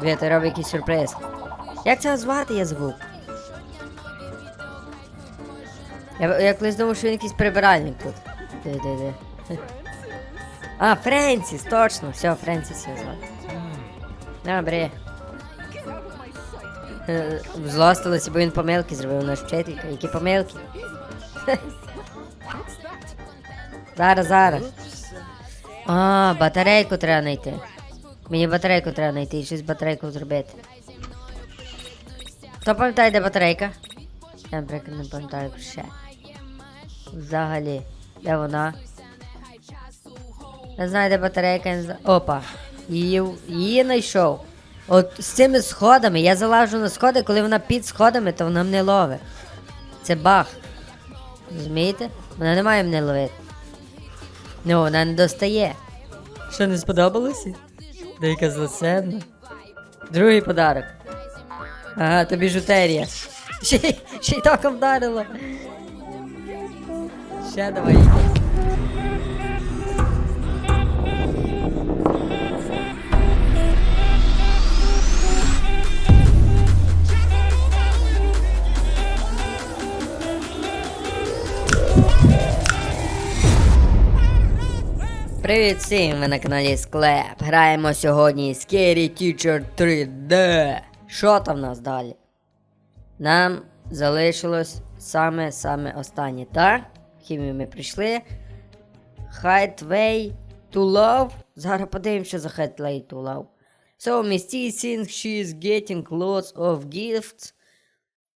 Дві, робить якийсь сюрприз. Як цього звати, я звук? Я, я колись думав, що він якийсь прибиральник тут. Де, де, де. А, Френсіс, точно, все, Френсіс його звати. Добре. Злостилося, бо він помилки зробив наш вчителька. Які помилки? Зараз, зараз. А, батарейку треба знайти. Мені батарейку треба знайти щось з батарейкою зробити. Хто пам'ятає, де батарейка? Я, наприклад, не пам'ятаю ще. Взагалі. Де вона? Не знаю, де батарейка, не знаю. Опа. Її, її знайшов. От з цими сходами, я залажу на сходи, коли вона під сходами, то вона мене ловить. Це баг. Розумієте? Вона не має мене ловити. Ну, вона не достає. Що не сподобалося? Деяка злосенна. Другий подарок. Ага, то біжутерія. Ще, й- током вдарило. Ще давай Привіт всім! Ви на каналі Склеп. Граємо сьогодні Scary Teacher 3D. Що там в нас далі? Нам залишилось саме-саме останнє, так? Хімію ми прийшли. Highway to Love. Зараз подивимося, що за Highway to Love. So, Misty thinks she is getting lots of gifts.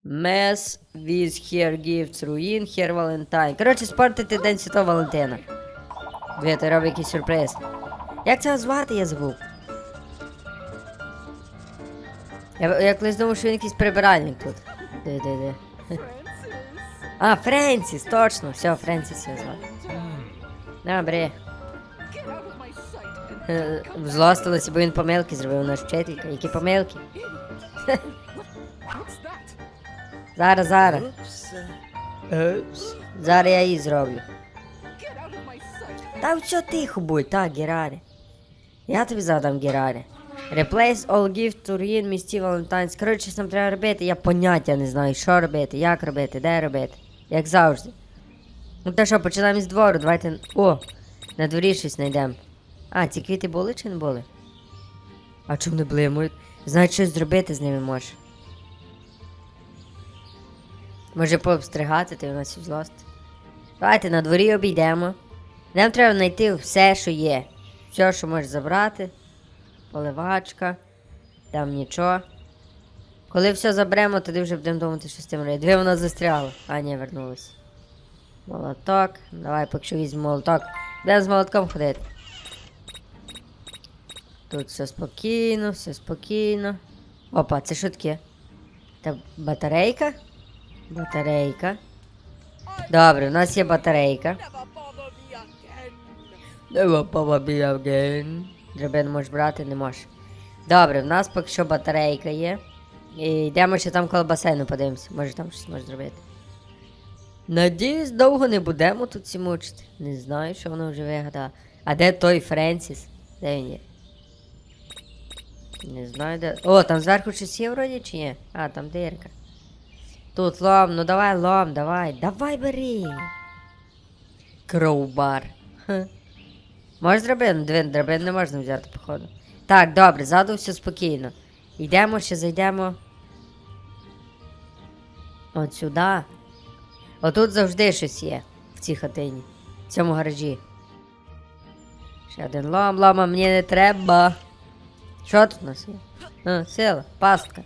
Mess with her gifts ruin her Valentine. Коротше, спортити День Святого Валентина. Дві, ти робить якийсь сюрприз. Як цього звати, я звук? Я, я колись думав, що він якийсь прибиральник тут. Де, де, де. А, Френсіс, точно, все, Френсіс його звати. Добре. Злостилося, бо він помилки зробив наш вчителька. Які помилки? Зараз, зараз. Зараз я її зроблю. Та все тихо будь, так, Герарі. Я тобі задам Герарі. Replace all gift to ruin Misty Valentine's. Коротше, нам треба робити, я поняття не знаю, що робити, як робити, де робити. Як завжди. Ну та що, починаємо з двору, давайте. О! На дворі щось знайдемо. А, ці квіти були чи не були? А чому не блимають? Значить, щось зробити з ними може. Може пообстригати, ти у нас злост. Давайте на дворі обійдемо. Нам треба знайти все, що є. Все, що можеш забрати. Поливачка. Там нічого. Коли все заберемо, тоді вже будемо думати, що з тим робити. Дві вона застряла. А, ні, вернулась. Молоток. Давай, поки візьмемо молоток. Де з молотком ходити? Тут все спокійно, все спокійно. Опа, це що таке? Це батарейка? Батарейка. Добре, у нас є батарейка. Never bother me again. Можеш брати, не можеш. Добре, в нас поки що батарейка є. І йдемо ще там коло басейну подивимося. Може там щось може зробити. Надіюсь, довго не будемо тут всі мучити. Не знаю, що воно вже вигадало. А де той Френсіс? Де він є? Не знаю де. О, там зверху щось є вроді чи ні? А, там дирка. Тут лом, ну давай лом, давай. Давай бери. Кроубар. Ха. Можеш драбину? Двин, драбин не можна взяти, походу. Так, добре, ззаду все спокійно. Йдемо, ще зайдемо. От сюди. Отут завжди щось є в цій хатині. В цьому гаражі. Ще один лом, лома мені не треба. Що тут у нас є? А, сила, пастка.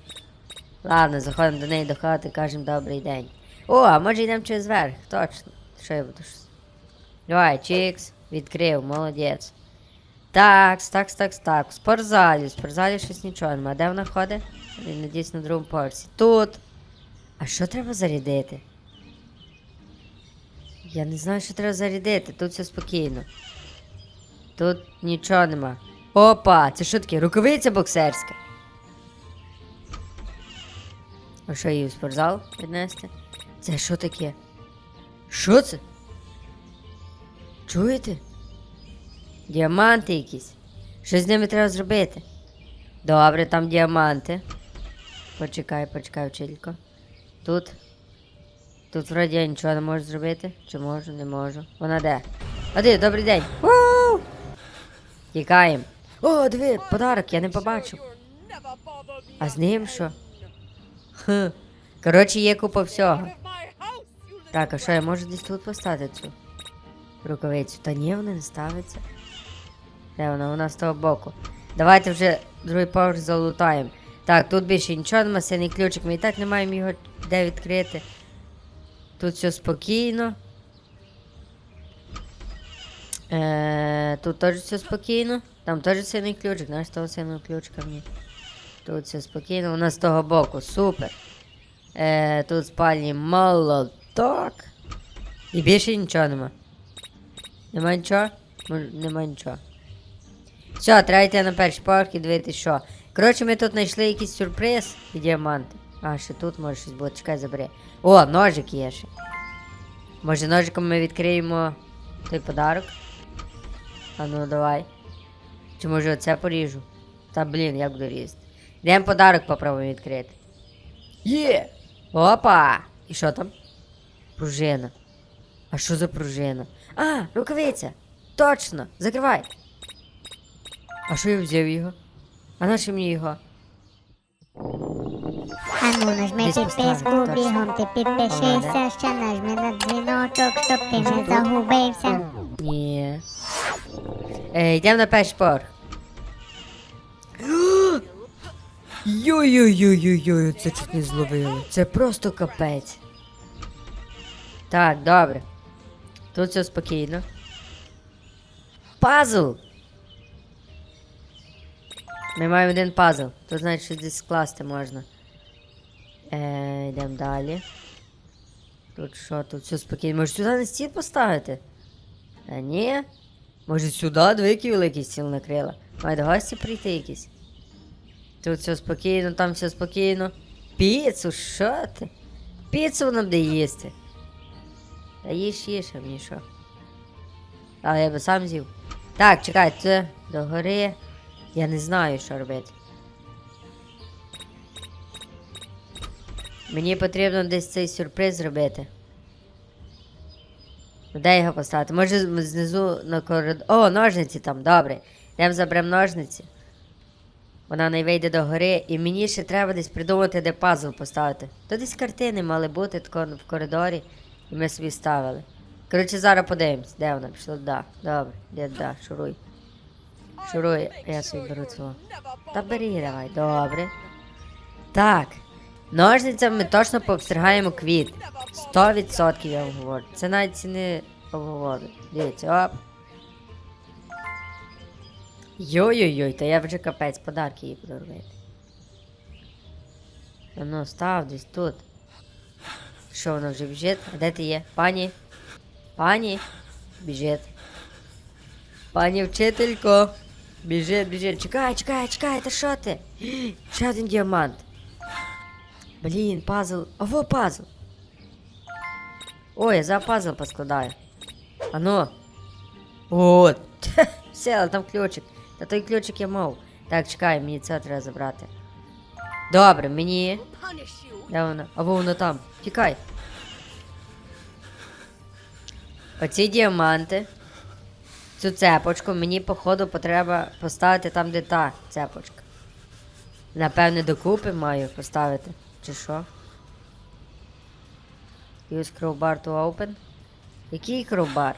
Ладно, заходимо до неї до хати, кажемо добрий день. О, а може йдемо через верх, точно. Що я буду. Давай, чікс, відкрив, молодець. Такс, такс, такс, так. В спортзалі, в спортзалі щось нічого нема. Де вона ходить? Я Надіюсь на другому поверсі. Тут. А що треба зарядити? Я не знаю, що треба зарядити, тут все спокійно. Тут нічого нема. Опа, це що таке? Рукавиця боксерська. А що її в спортзал піднести? Це що таке? Що це? Чуєте? Діаманти якісь. Що з ними треба зробити? Добре, там діаманти. Почекай, почекай, вчителько. Тут. Тут вроді я нічого не можу зробити. Чи можу, не можу. Вона де? Де, добрий день. У! Тікаємо. О, диви, подарок, я не побачив. А з ним що? Коротше, є купа всього. Так, а що, я можу десь тут поставити цю рукавицю? Та ні, вона не ставиться. Де вона? Вона з того боку. Давайте вже другий поверх залутаємо. Так, тут більше нічого нема, синий ключик. Ми і так не маємо його де відкрити. Тут все спокійно. Е, тут теж все спокійно. Там теж синий ключик, знаєш, того синого ключика мені. Тут все спокійно, у нас з того боку, супер. Е, тут спальні молоток. І більше нічого нема. Нема нічого? Нема нічого. Все, треба йти на перший поверх і дивитися, що. Коротше, ми тут знайшли якийсь сюрприз і діаманти. А, ще тут може щось бути. Чекай, забери. О, ножик є ще. Може ножиком ми відкриємо той подарок? А ну давай. Чи може оце поріжу? Та блін, як буду різати. Йдемо подарок попробуємо відкрити. Є! Опа! І що там? Пружина. А що за пружина? А, рукавиця! Точно! Закривай! А що я взяв його? А на що мені його? Ану, нажми Десь підписку, бігом ти підпишися, ще нажми на дзвіночок, щоб ти не загубився. Ні. Е, йдемо на перший поверх. Йой-йой-йой-йой, це чуть не зловили. Це просто капець. Так, добре. Тут все спокійно. Пазл! Ми маємо один пазл. Тут значить, що десь скласти можна. Е, йдемо далі. Тут що, тут все спокійно. Може сюди на стіл поставити? А ні. Може сюди двійки великий стіл накрила. Мають гості прийти якісь. Тут все спокійно, там все спокійно. Піцу, що ти? Піцу вона буде їсти. Та їж, їж, а мені що? Але я би сам з'їв. Так, чекай, це догори. Я не знаю, що робити. Мені потрібно десь цей сюрприз зробити. Де його поставити? Може знизу на коридор. О, ножниці там, добре. Йдемо заберемо ножниці. Вона не вийде до гори, і мені ще треба десь придумати, де пазл поставити. То десь картини мали бути тако в коридорі, і ми собі ставили. Коротше, зараз подивимось, де вона пішла. Да, добре, де да, шуруй. Шуруй, я собі беру цього. Та бери давай, добре. Так. Ножницями ми точно пообстригаємо квіт. 100% я вам. Це навіть не обговорю. Дивіться, оп. Йой-йой-йой, та я вже капець подарки їй буду робити. Ну, став десь тут. Що вона вже біжить? А де ти є? Пані? Пані? Біжить. Пані вчителько. Біжить, біжить. Чекай, чекай, чекай, та що ти? Ще один діамант. Блін, пазл. А во пазл. Ой, я за пазл поскладаю. Ану. От. Все, але там ключик. Та той ключик я мав. Так, чекай, мені це треба забрати. Добре, мені. Де вона? Або воно там. Тікай. Оці діаманти. Цю цепочку мені, походу, потреба поставити там, де та цепочка. Напевне, докупи маю поставити. Чи що? Use crowbar to open. Який crowbar?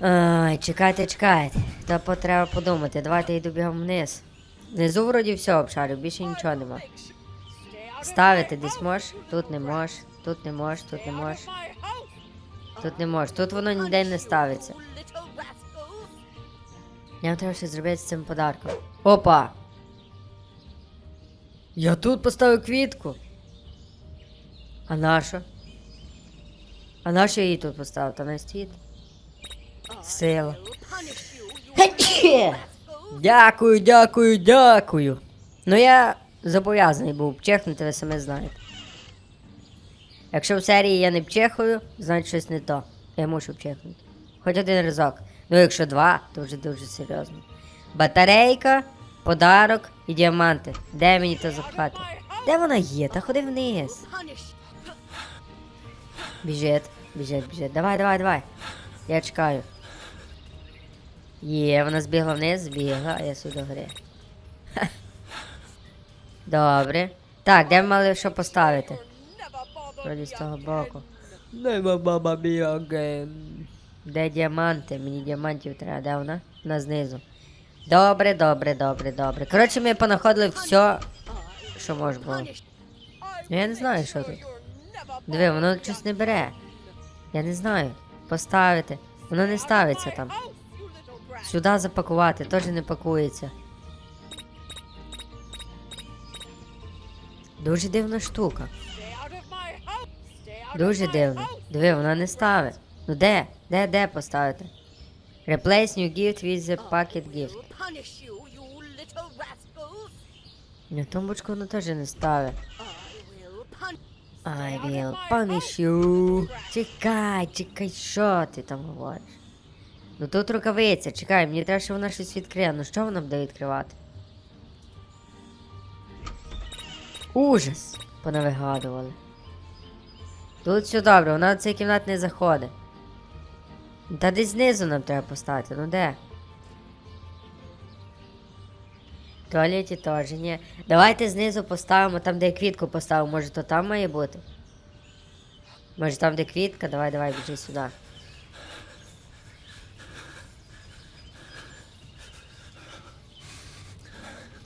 Ай, чекайте, чекайте. Та потреба подумати. Давайте йду бігом вниз. Внизу вроді все обшарю, більше нічого нема. Ставити десь можеш, тут не можеш, тут не можеш, тут не можеш, тут не можеш. Тут воно ніде не ставиться. Нам треба щось зробити з цим подарком. Опа! Я тут поставив квітку. А наша? А наша її тут поставив, та не стоїть. Сила. Дякую, дякую, дякую. Ну я зобов'язаний був чехнути, ви самі знаєте. Якщо в серії я не вчехую, значить щось не то. Я мушу вчехнути. Хоч один разок. Ну якщо два, то вже дуже серйозно. Батарейка, подарок і діаманти. Де мені то запхати? Де вона є? Та ходи вниз. Біжить, біжить, біжить. Давай, давай, давай. Я чекаю. Є, вона збігла вниз, збігла, а я сюди гри. Добре. Так, де ми мали що поставити? Вроді з того боку. Нема баба біоген. Де діаманти? Мені діамантів треба, де вона? Вона знизу. Добре, добре, добре, добре. Коротше, ми понаходили все, що можна було. Ну, я не знаю, що тут. Диви, воно щось не бере. Я не знаю. Поставити. Воно не ставиться там. Сюди запакувати, теж не пакується. Дуже дивна штука. Дуже дивно. Диви, вона не ставить. Ну де? Де, де поставити? Replace new gift with the packet gift. На тумбочку вона теж не ставить. I will punish you. Чекай, чекай, що ти там говориш? Ну тут рукавиця, чекай, мені треба, щоб вона щось відкриє. Ну що вона буде відкривати? Ужас! Понавигадували. Тут все добре, вона в цей кімнат не заходить. Та десь знизу нам треба поставити, ну де? В туалеті теж ні. Давайте знизу поставимо, там, де я квітку поставив, може то там має бути? Може там, де квітка, давай, давай, біжи сюди.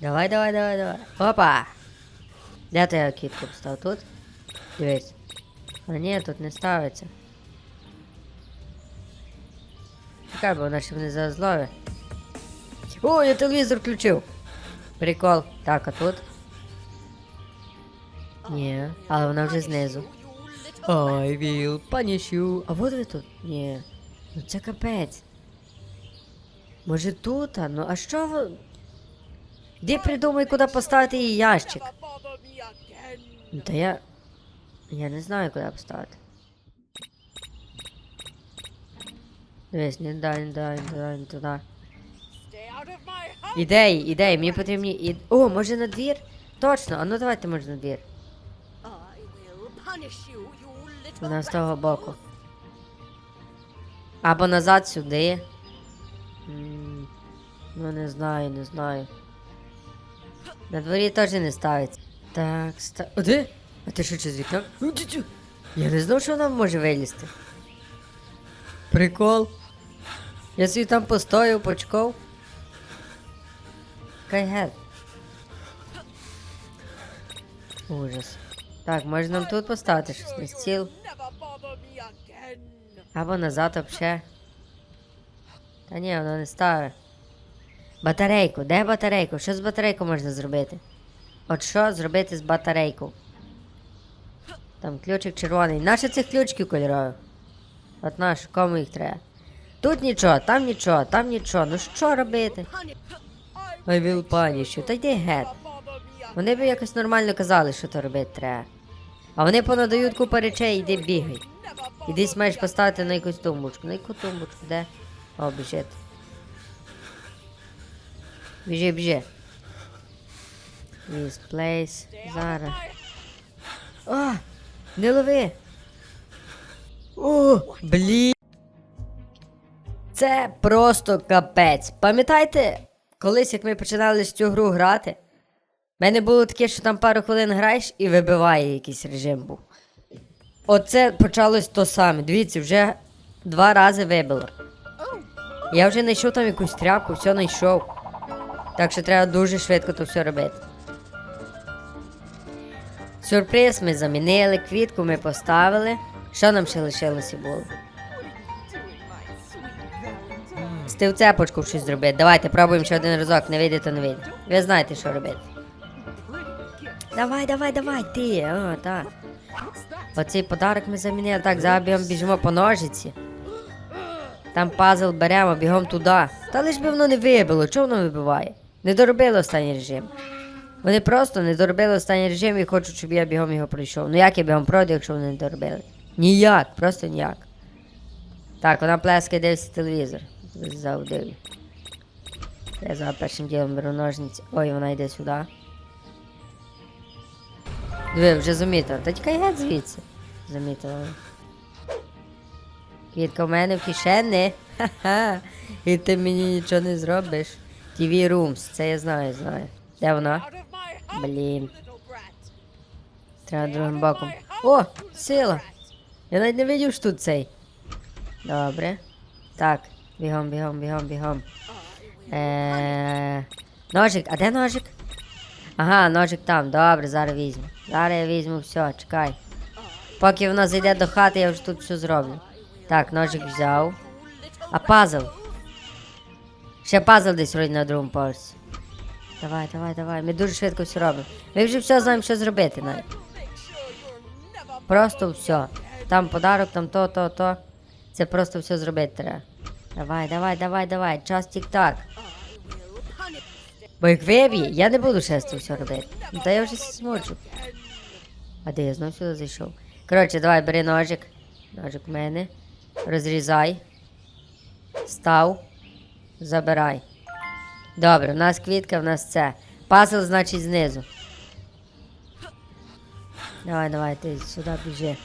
Давай, давай, давай, давай. Опа! Де ти я квітку поставив? Тут? Дивись. А ні, тут не ставиться. Чекай, бо вона ще мене зараз зловить. О, я телевізор включив. Прикол. Так, а тут? Ні, але вона вже знизу. I will punish you. А вот ви тут? Ні. Ну це капець. Може тут? А? Ну а що ви. Де придумай, куди поставити її ящик? Та я. Я не знаю, куди поставити. Дивись, не дай, не дай, не дай, не my! Ідеї, ідеї, мені потрібні. І... О, може на двір? Точно, а ну давайте може на двір. Вона з того боку. Або назад сюди. М, Ну не знаю, не знаю. На дворі теж не ставиться. Так, ста. О, де? А ти що через вікно? Ну. Я не знав, що вона може вилізти. Прикол. Я собі там постояв, почекав. Кайгет. Ужас. Так, може нам тут поставити щось на стіл. Або назад вообще. Та ні, воно не ставить. Батарейку, де батарейку? Що з батарейкою можна зробити? От що зробити з батарейку? Там ключик червоний. Наші цих ключиків кольорових. От наш, кому їх треба? Тут нічого, там нічого, там нічого. Ну що робити? I will punish you. Та йди геть. Вони б якось нормально казали, що то робити треба. А вони понадають купу речей, іди бігай. І десь маєш поставити на якусь тумбочку. На яку тумбочку? Де? О, біжить. Біжи, біжи. This place. Зараз. О! Не лови! О, блін. Це просто капець. Пам'ятаєте, колись як ми починали з цю гру грати? В мене було таке, що там пару хвилин граєш і вибиває якийсь режим був. Оце почалось то саме. Дивіться, вже два рази вибило. Я вже знайшов там якусь тряпку, все знайшов. Так що треба дуже швидко то все робити. Сюрприз ми замінили, квітку ми поставили. Що нам ще лишилося було? Стив цепочку щось зробити. Давайте пробуємо ще один разок, не вийде, то не вийде. Ви знаєте, що робити. Давай, давай, давай, ти. О, так. Оцей подарок ми замінили. Так, зараз біжимо по ножиці. Там пазл беремо, бігом туди. Та лиш би воно не вибило, чого воно вибиває? Не доробили останній режим. Вони просто не доробили останній режим і хочуть, щоб я бігом його пройшов. Ну як я бігом пройду, якщо вони не доробили? Ніяк, просто ніяк. Так, вона плескає дивиться телевізор. Заудив. Я за першим ділом беру ножниці. Ой, вона йде сюди. Диви, вже замітила. Та тікай геть звідси. Замітила. Квітка в мене в кишені. Ха-ха. І ти мені нічого не зробиш. TV Rooms, це я знаю, знаю. Де вона? Блін. Треба другим боком. О, сила! Я навіть не видів, що тут цей. Добре. Так, бігом, бігом, бігом, бігом. Е, ножик, а де ножик? Ага, ножик там, добре, зараз візьму. Зараз я візьму все, чекай. Поки вона зайде до хати, я вже тут все зроблю. Так, ножик взяв. А пазл? Ще пазл десь вроді на другому поверсі. Давай, давай, давай. Ми дуже швидко все робимо. Ми вже все знаємо, що зробити навіть. Просто все. Там подарок, там то, то, то. Це просто все зробити треба. Давай, давай, давай, давай. Час тік-так. Бо як виб'є, я не буду ще все робити. Ну, Та я вже змочу. А де я знов сюди зайшов? Коротше, давай, бери ножик. Ножик в мене. Розрізай. Став. Забирай. Добре, в нас квітка, в нас це. Пазл, значить, знизу. Давай, давай, ти сюди біжи.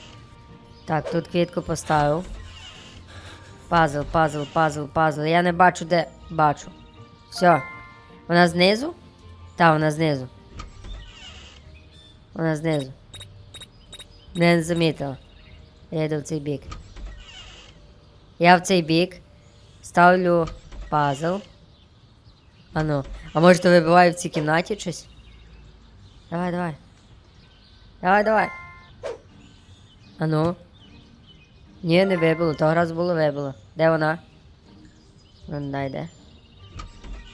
Так, тут квітку поставив. Пазл, пазл, пазл, пазл. Я не бачу, де бачу. Все. Вона знизу? Та, вона знизу. Вона знизу. Не замітила. Я йду в цей бік. Я в цей бік ставлю пазл. Ану. А може то вибиваю в цій кімнаті щось? Давай, давай. Давай, давай. Ану. Ні, не вибило, того разу було вибило. Де вона? Вона дай де.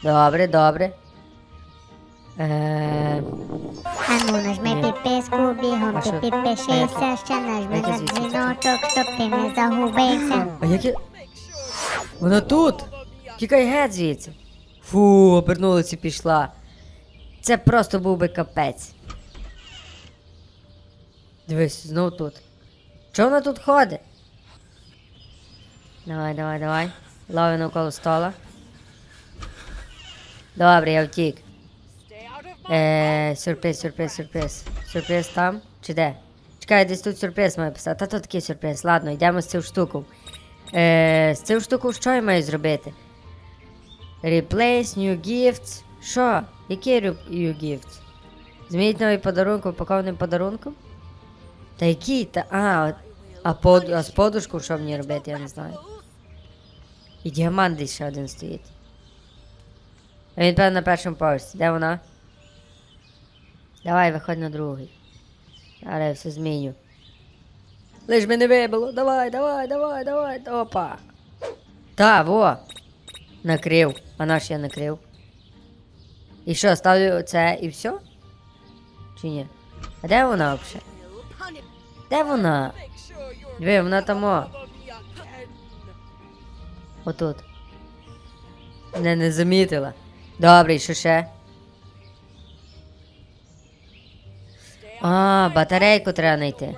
Добре, добре. Е, А ну нажми підписку, бігом А ти підпишися, ще нажми на дзвіночок, щоб ти не загубився. а яке. Вона тут! Тікай геть звідси. Фу, обернулася і пішла. Це просто був би капець. Дивись, знов тут. Чого вона тут ходить? Давай, давай, давай. Лови навколо стола. Добре, я втік. Е, сюрприз, сюрприз, сюрприз. Сюрприз там? Чи де? Чекай, десь тут сюрприз має писати. Та тут такий сюрприз. Ладно, йдемо з цю штуку. Е, з цю штуку що я маю зробити? Replace new gifts. Що? Який new gifts? Змініть новий подарунок упакованим подарунком? Та який? Та, а, а, под, а з подушку що мені робити, я не знаю. І діамант десь ще один стоїть. А він певно на першому поверсі. Де вона? Давай, виходь на другий. Зараз я все зміню. Лиш мене вибило. Давай, давай, давай, давай. Опа. Та, во. Накрив. А наш я накрив. І що, ставлю це і все? Чи ні? А де вона взагалі? Де вона? Диви, вона там. о. Отут. Не, не замітила. Добре, і що ще? А, батарейку треба знайти.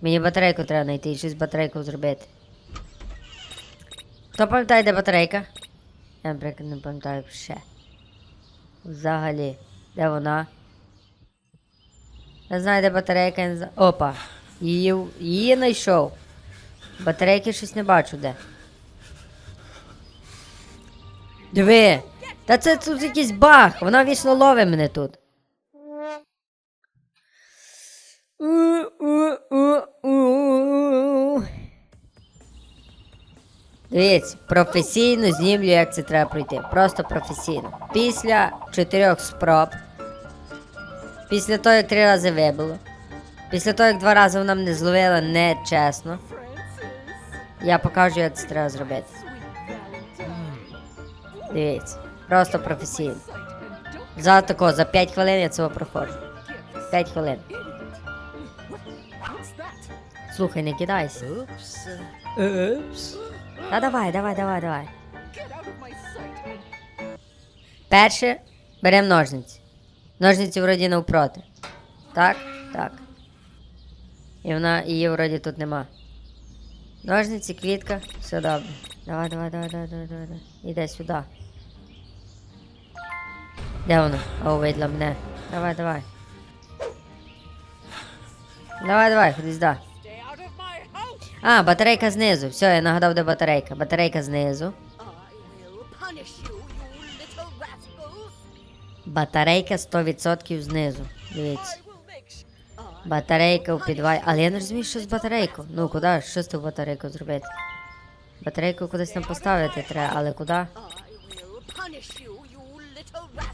Мені батарейку треба знайти і щось з батарейкою зробити. Хто пам'ятає, де батарейка? Я, наприклад, не пам'ятаю ще. Взагалі. Де вона? Я знаю, де батарейка. не знаю. Опа. Її, її знайшов. Батарейки щось не бачу де. Диви! Та це тут якийсь баг! Вона вічно ловить мене тут. Дивіться, професійно знімлю, як це треба пройти. Просто професійно. Після чотирьох спроб. Після того, як три рази вибило. Після того, як два рази вона мене зловила нечесно. Я покажу, як це треба зробити. Дивіться, просто професійно. За тако, за 5 хвилин я цього проходжу. 5 хвилин. Слухай, не кидайся. Упс. Та давай, давай, давай, давай. Перше беремо ножниці. Ножниці вроді навпроти. Так, так. І вона її вроді тут нема. Ножниці, квітка, все добре. Давай, давай, давай, давай, давай, давай. Іде сюди. Де воно? О, видно мене. Давай, давай. Давай, давай, ходи А, батарейка знизу. Все, я нагадав, де батарейка. Батарейка знизу. Батарейка 100% знизу. Дивіться. Батарейка у підвалі. Але я не розумію, що з батарейкою. Ну, куди? Що з ту батарейку зробити? Батарейку кудись там поставити треба, але куди?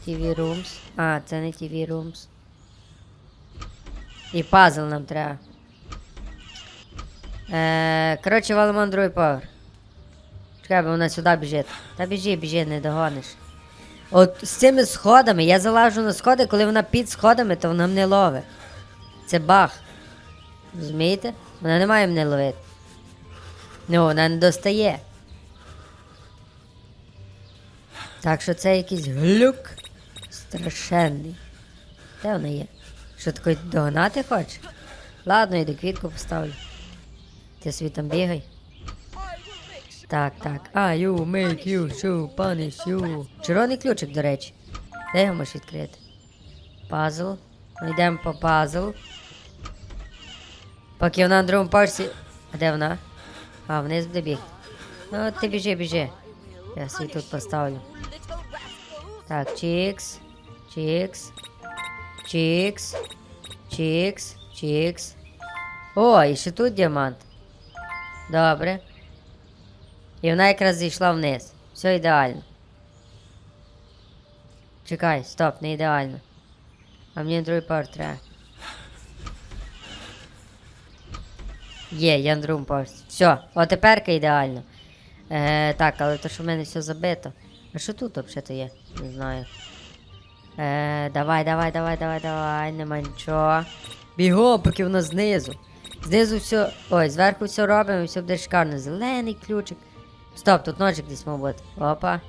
TV Rooms. А, це не TV Rooms. І пазл нам треба. Е, коротше, валимо другий поверх. Чекай, бо вона сюди біжить. Та біжи, біжи, не догониш. От з цими сходами, я залажу на сходи, коли вона під сходами, то вона мене ловить. Це баг. Розумієте? Вона не має мене ловити. Ну, вона не достає. Так що це якийсь глюк страшенний. Де вона є? Що таке догнати хоче? Ладно, йду квітку поставлю. Ти собі там бігай. Так, так. А, you make you show punish you. Червоний ключик, до речі. Де його можеш відкрити? Пазл. Ми йдемо по пазл. Поки вона на другому поверсі. А де вона? А, вниз буде бігти. Ну, ти біжи, біжи. Я собі тут поставлю. Так, чікс, чікс, чікс, чікс, чікс. О, і ще тут діамант. Добре. І вона якраз зійшла вниз. Все ідеально. Чекай, стоп, не ідеально. А мені другий поверх треба. Є, я на другому поверсі. Все, от теперка ідеально. Е, так, але то, що в мене все забито. А що тут взагалі-то є? Не знаю. Е, давай, давай, давай, давай, давай, нема нічого. Бігом, поки воно знизу. Знизу все. Ой, зверху все робимо, і все буде шикарно. Зелений ключик. Стоп, тут ножик десь мав бути. Опа.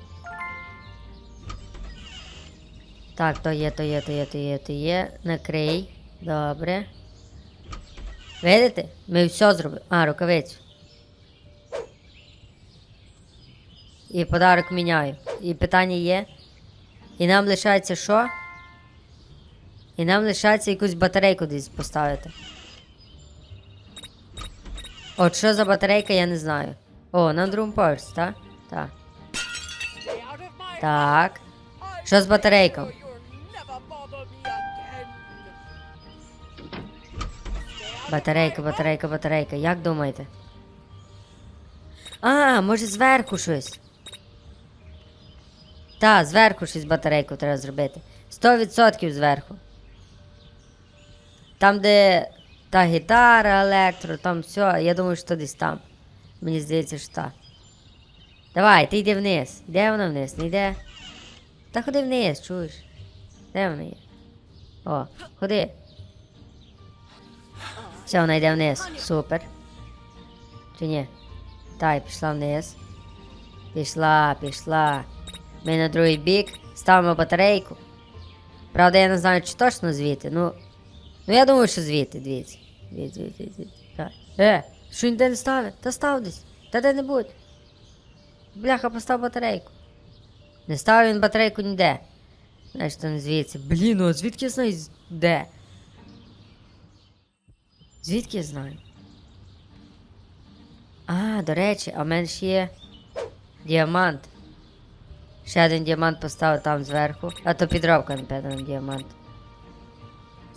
Так, то є, то є, то є, то є, то є. Накрий. Добре. Видите? Ми все зробили. А, рукавицю. І подарок міняю. І питання є. І нам лишається що? І нам лишається якусь батарейку десь поставити. От що за батарейка, я не знаю. О, на другому поверсі, так? Так. Так. Що з батарейкою? Батарейка, батарейка, батарейка. Як думаєте? А, може зверху щось. Та, зверху щось батарейку треба зробити. 100% зверху. Там, де та гітара, електро, там все, я думаю, що десь там. Мені здається, що так. Давай, ти йди вниз. Де вона вниз? Не йде? Та ходи вниз, чуєш? Де вона є? О, ходи. Все, вона йде вниз. Супер. Чи ні? Так, пішла вниз. Пішла, пішла. Ми на другий бік ставимо батарейку. Правда, я не знаю, чи точно звідти. Ну. Ну я думаю, що звідти, дивіться. Дивіться, дивіться, дивіться. Е, що ніде не ставить? Та став десь. Та де-небудь. Бляха, постав батарейку. Не ставив він батарейку ніде. Знаєш, не звідси. Блін, ну а звідки я знаю, де? Звідки я знаю? А, до речі, а в мене ж є діамант. Ще один діамант поставив там зверху. А то підробка, напевно, на діамант.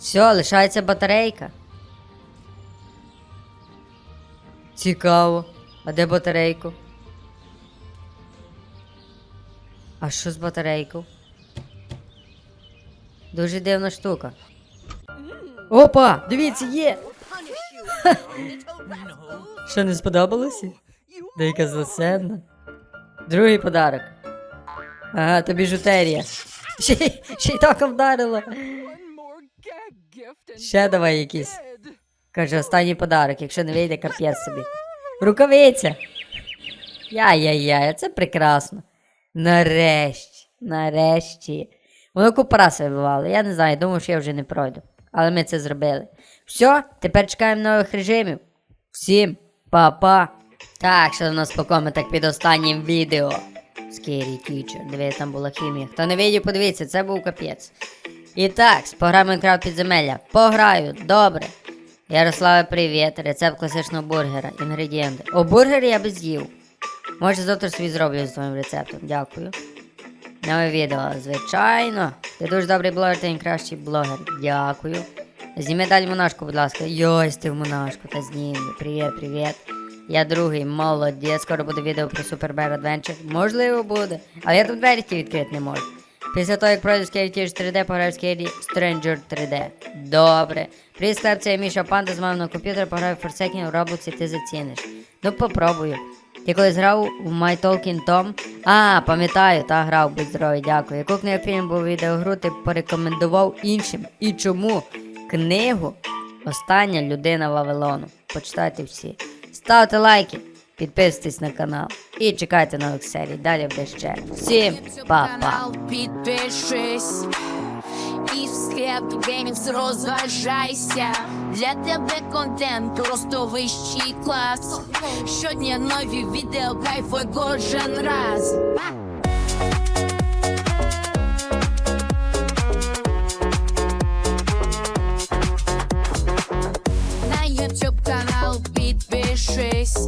Все, лишається батарейка. Цікаво. А де батарейку? А що з батарейкою? Дуже дивна штука. Опа! Дивіться, є! Що не сподобалося? Деяка засенна. Другий подарок. Ага, то біжутерія. Ще, й- током вдарило. Ще давай dead. Каже, останній подарок, якщо не вийде, капець собі. Рукавиця. Яй-яй-яй, це прекрасно. Нарешті, нарешті. Воно купу раз вибивало. Я не знаю, думаю, що я вже не пройду. Але ми це зробили. Все, тепер чекаємо нових режимів. Всім па-па. Так, що у нас по коментах під останнім відео. Scary Teacher. Дивіться, там була хімія. Хто не видів, подивіться, це був капець. І так, пограю Майнкрафт підземелля. Пограю, добре. Ярославе, привіт. Рецепт класичного бургера. Інгредієнти. О, бургер я би з'їв. Може, завтра собі зроблю з твоїм рецептом. Дякую. Нове відео, звичайно. Ти дуже добрий блогер, ти найкращий блогер. Дякую. Зніми далі монашку, будь ласка. Йой, ти в монашку, та знімлю. Привіт, привіт. Я другий, молодець. Скоро буде відео про Super Bear Adventure. Можливо, буде. Але я тут двері ті відкрити не можу. Після того, як пройду Scary Tears 3D, пограю в Scary Stranger 3D. Добре. Привіт, склеп, це я Міша Панда з мамою на комп'ютер, пограю в Forsaken в Роблоксі, ти заціниш. Ну, попробую. Ти колись грав у My Talking Tom? А, пам'ятаю, та грав, будь здоровий, дякую. Яку книгу фільм був відеогру, ти порекомендував іншим. І чому? Книгу Остання людина Вавилону. Почитайте всі. Ставте лайки, підписуйтесь на канал і чекайте нових серій. Далі буде ще. Всім па-па! підпишись і в склеп геймінг розважайся. Для тебе контент просто вищий клас. Щодня нові відео, кайфуй кожен раз. На YouTube канал підпишись